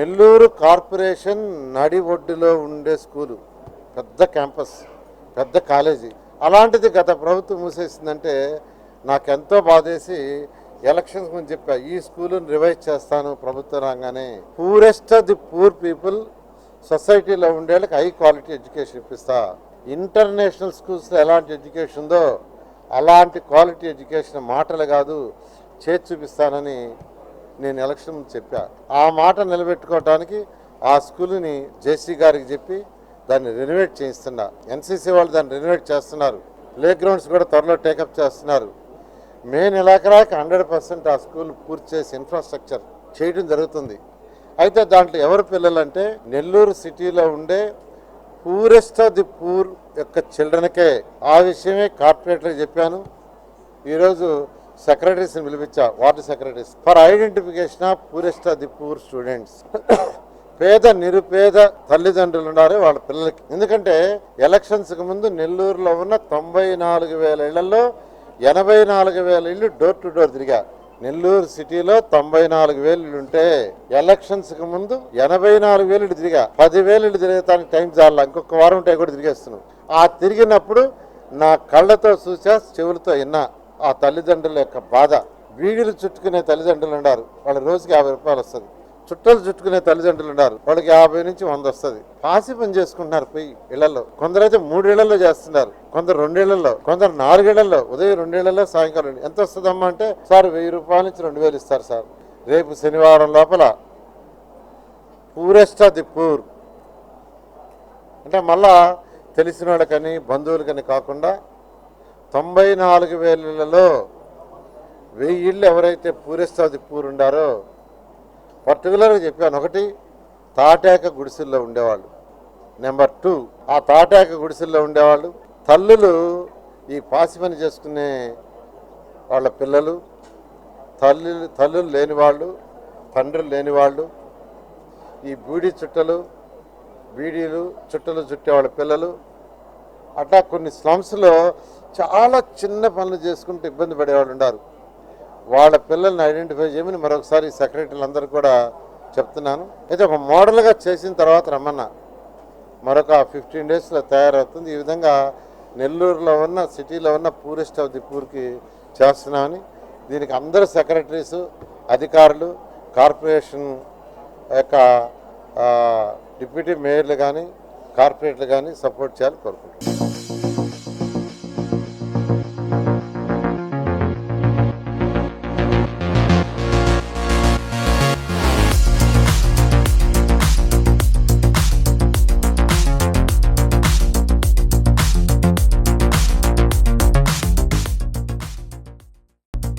Nellore corporation నడి ఒడ్డులో ఉండే school పెద్ద క్యాంపస్ పెద్ద కాలేజీ. అలాంటిది గత ప్రభుత్వం మూసేసిందంటే నాకెంతో బాధేసి ఎలక్షన్స్ ముందు చెప్పా. ఈ స్కూలును రివైజ్ చేస్తాను ప్రభుత్వం రాగానే. Poorest of the poor people సొసైటీలో ఉండేళ్ళకి హై క్వాలిటీ ఎడ్యుకేషన్ ఇప్పిస్తా. ఇంటర్నేషనల్ స్కూల్స్లో ఎలాంటి ఎడ్యుకేషన్ ఉందో అలాంటి క్వాలిటీ ఎడ్యుకేషన్ మాటలు కాదు చేసి చూపిస్తానని నేను ఎలక్షన్ చెప్పా. ఆ మాట నిలబెట్టుకోవటానికి ఆ స్కూల్ని జేసీ గారికి చెప్పి దాన్ని రెనోవేట్ చేయిస్తున్నా. ఎన్సీసీ వాళ్ళు దాన్ని రెనోవేట్ చేస్తున్నారు. ప్లే గ్రౌండ్స్ కూడా త్వరలో టేకప్ చేస్తున్నారు. మే నెలాఖరాకి హండ్రెడ్ పర్సెంట్ ఆ స్కూల్ పూర్తి చేసి ఇన్ఫ్రాస్ట్రక్చర్ చేయడం జరుగుతుంది. అయితే దాంట్లో ఎవరు పిల్లలంటే నెల్లూరు సిటీలో ఉండే పూరెస్ట్ ఆఫ్ ది పూర్ యొక్క చిల్డ్రన్కే ఆ విషయమే కార్పొరేటర్కి చెప్పాను. ఈరోజు సెక్రటరీస్ని పిలిపించా ward secretaries. For identification of poorest of the poor students పేద నిరుపేద తల్లిదండ్రులు ఉన్నారు వాళ్ళ పిల్లలకి. ఎందుకంటే ఎలక్షన్స్కి ముందు నెల్లూరులో ఉన్న తొంభై నాలుగు వేల ఇళ్ళలో ఎనభై నాలుగు వేల ఇళ్ళు డోర్ టు డోర్ తిరిగా. నెల్లూరు సిటీలో తొంభై నాలుగు వేలు ఇళ్ళు ఉంటే ఎలక్షన్స్కి ముందు ఎనభై నాలుగు వేలు ఇటు తిరిగా. పదివేలు ఇళ్ళు తిరగటానికి టైం చాలా ఇంకొక వారం ఉంటే కూడా తిరిగేస్తున్నాం. ఆ తిరిగినప్పుడు నా కళ్ళతో చూసా చెవులతో విన్నా. ఆ తల్లిదండ్రుల యొక్క బాధ. వీడిలు చుట్టుకునే తల్లిదండ్రులు ఉన్నారు. వాళ్ళ రోజుకి యాభై రూపాయలు వస్తుంది. చుట్టలు చుట్టుకునే తల్లిదండ్రులు ఉన్నారు. వాళ్ళకి యాభై నుంచి వంద వస్తుంది. పాసి పని చేసుకుంటున్నారు పోయి ఇళ్ళలో. కొందరైతే మూడేళ్ళలో చేస్తున్నారు. కొందరు రెండేళ్ళలో కొందరు నాలుగేళ్ళలో ఉదయం రెండేళ్ళలో సాయంకాలం ఎంత వస్తుందమ్మా అంటే సార్ వెయ్యి రూపాయల నుంచి రెండు వేలు ఇస్తారు సార్. రేపు శనివారం లోపల పూరెస్ట్ ఆఫ్ ది పూర్. అంటే మళ్ళా తెలిసిన వాళ్ళకని బంధువులకని కాకుండా తొంభై నాలుగు వేలలో వెయ్యి ఇళ్ళు ఎవరైతే పూరిస్తాది పూరుండారో పర్టికులర్గా చెప్పాను. ఒకటి తాటాక గుడిసెల్లో ఉండేవాళ్ళు. నెంబర్ టూ ఆ తాటాక గుడిసెల్లో ఉండేవాళ్ళు. తల్లులు ఈ పాసిపని చేసుకునే వాళ్ళ పిల్లలు తల్లులు తల్లులు లేని వాళ్ళు తండ్రులు లేని వాళ్ళు ఈ బూడి చుట్టలు బీడీలు చుట్టలు చుట్టే వాళ్ళ పిల్లలు అట్లా కొన్ని స్లమ్స్లో చాలా చిన్న పనులు చేసుకుంటూ ఇబ్బంది పడేవాళ్ళు ఉన్నారు వాళ్ళ పిల్లల్ని ఐడెంటిఫై చేయమని మరొకసారి సెక్రటరీలందరూ కూడా చెప్తున్నాను. అయితే ఒక మోడల్గా చేసిన తర్వాత రమ్మన్నా. మరొక ఫిఫ్టీన్ డేస్లో తయారవుతుంది. ఈ విధంగా నెల్లూరులో ఉన్న సిటీలో ఉన్న పూరెస్ట్ ఆఫ్ ది పూర్కి చేస్తున్నామని. దీనికి అందరు సెక్రటరీస్ అధికారులు కార్పొరేషన్ యొక్క డిప్యూటీ మేయర్లు కానీ కార్పొరేట్లు కానీ సపోర్ట్ చేయాలని కోరుకుంటున్నాను